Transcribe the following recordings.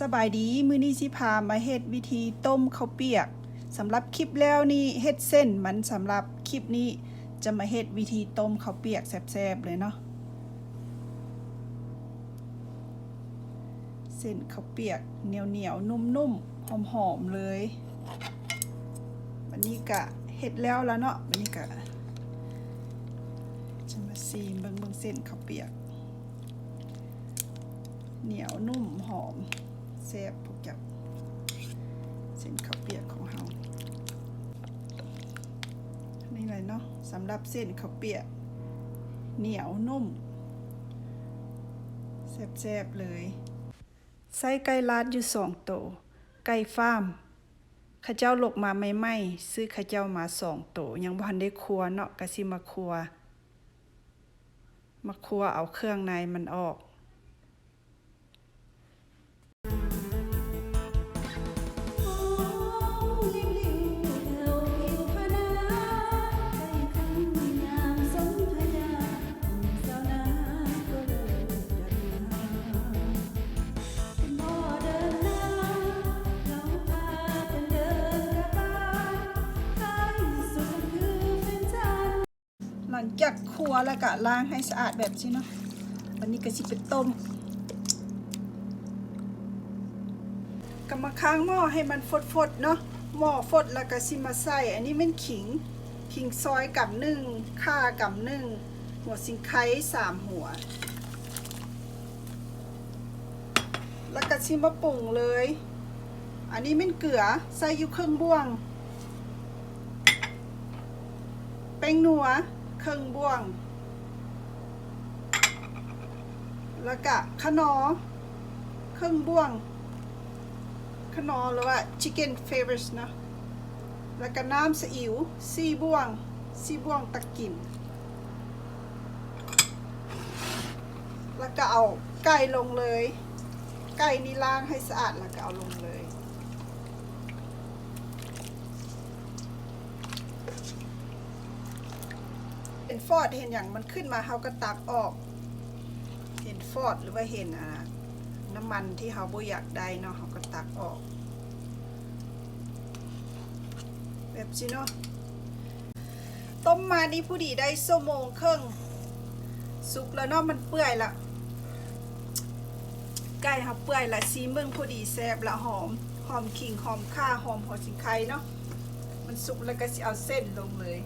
สบายดีมื้อนี้สิพามาเฮ็ดวิธีต้มข้าวเปียกสำหรับคลิปแล้วนี่เฮ็ดเส้นมันสำหรับคลิปนี้จะมาเฮ็ดวิธีต้มข้าวเปียกแซ่บๆเลยเนาะเส้นข้าวเปียกเหนียวๆนุ่มๆหอมๆเลยวันนี้กะเฮ็ดแล้วแล้วเนาะวันนี้กะจะมาซีมเบิ่งเบิ่งเส้นข้าวเปียกเหนียวนุ่มหอม แซ่บพวกกับเส้นข้าวเปียกของเรานี่เลยเนาะสำหรับเส้นข้าวเปียก เหนียวนุ่มแซ่บๆเลยใส่ไก่ลาดอยู่สองโตวไก่ฟาร์มข้าเจ้าหลกมาใหม่ๆซื้อข้าเจ้ามาสองโตวยังบันได้ครัวเนาะกะสิมาครัว มาครัวเอาเครื่องในมันออก หลังจากครัวแล้วก็ล้างให้สะอาดแบบนี้เนาะวันนี้ก็สิไปต้มก็มาค้างหม้อให้มันฟดๆเนาะหม้อฟดแล้วก็สิมาใส่อันนี้เป็นขิงขิงซอยกับหนึ่งข่ากับหนึ่งหัวสิงไคร้สามหัว แล้วก็ชิมาปรุงเลย อันนี้เป็นเกลือใส่อยู่ครึ่งบ่วง แป้งนัว ครึ่งบ่วง แล้วก็ขนอครึ่งบ่วง ขนอหรือว่า chicken favors นะแล้วก็น้ำซีอิ๊วสี่บ่วงสี่บ่วงตะกิน แล้วก็เอาไก่ลงเลย ไก่นี่ล้างให้สะอาดแล้วก็เอาลงเลย นฟอดเห็นอย่างมันขึ้นมาเขาก็ตักออก เห็นฟอดหรือว่าเห็นอ่าน้ำมันที่เขาบ่อยากได้เนาะเขาก็ตักออก แบบนี้เนาะต้มมานี่ผู้ดีได้ชั่วโมงครึ่งสุกแล้วเนาะมันเปื่อยละไก่เขาเปื่อยละซีเมืองผู้ดีแซ่บละหอมหอมขิงหอมข่าหอมหัวสิงไคเนาะมันสุกแล้วก็สิเอาเส้นลงเลย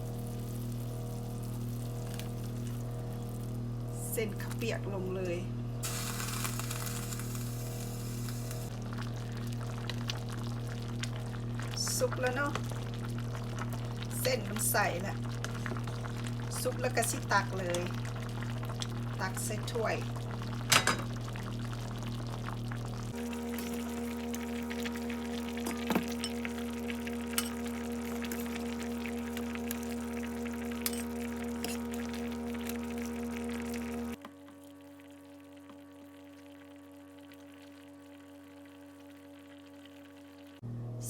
เส้นขเปียกลงเลยสุกแล้วเนาะเส้นมันใสแล้วสุกแล้วก็สิตักเลย ตักใส่ถ้วย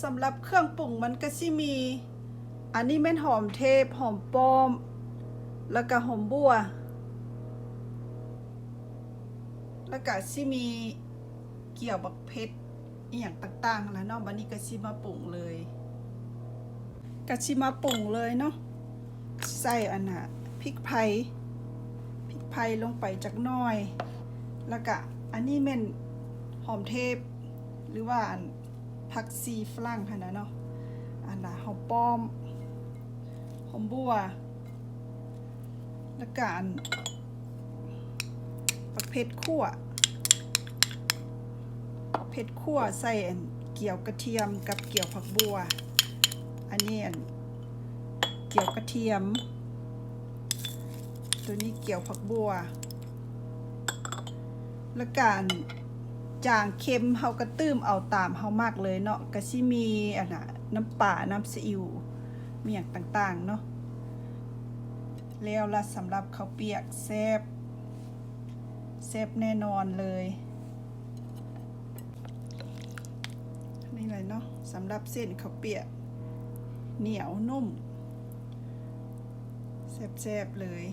สำหรับเครื่องปรุงมันก็สิมี อันนี้แม่นหอมเทพ หอมป้อม แล้วก็หอมบัว แล้วก็สิมีเกี่ยวบักเพชรอีหยังต่างๆแล้วเนาะบัดนี้ก็สิมาปรุงเลยก็สิมาปรุงเลยเนาะใส่อันน่ะพริกไทยพริกไทยลงไปจักน่อย แล้วก็อันนี้แม่นหอมเทพหรือว่าอัน ผักซีฝรั่งค่ะนะเนาะอันน่ะหอมป้อมหอมบัวแล้วก็อันผักเผ็ดขั่วเผ็ดขั่วใส่เกี่ยวกระเทียมกับเกี่ยวผักบัว อันนี้อันเกี่ยวกระเทียม ตัวนี้เกี่ยวผักบัวแล้วก็อัน จางเค็มเฮาก็ตื้มเอาตามเฮามากเลยเนาะก็สิมีอันน่ะน้ำป่าน้ำซีอิ๊วมีอย่างต่างๆเนาะแล้วละสำหรับข้าวเปียกแซบแซบแน่นอนเลย นี่เลยเนาะสำหรับเส้นข้าวเปียก เหนียวนุ่มแซบๆเลย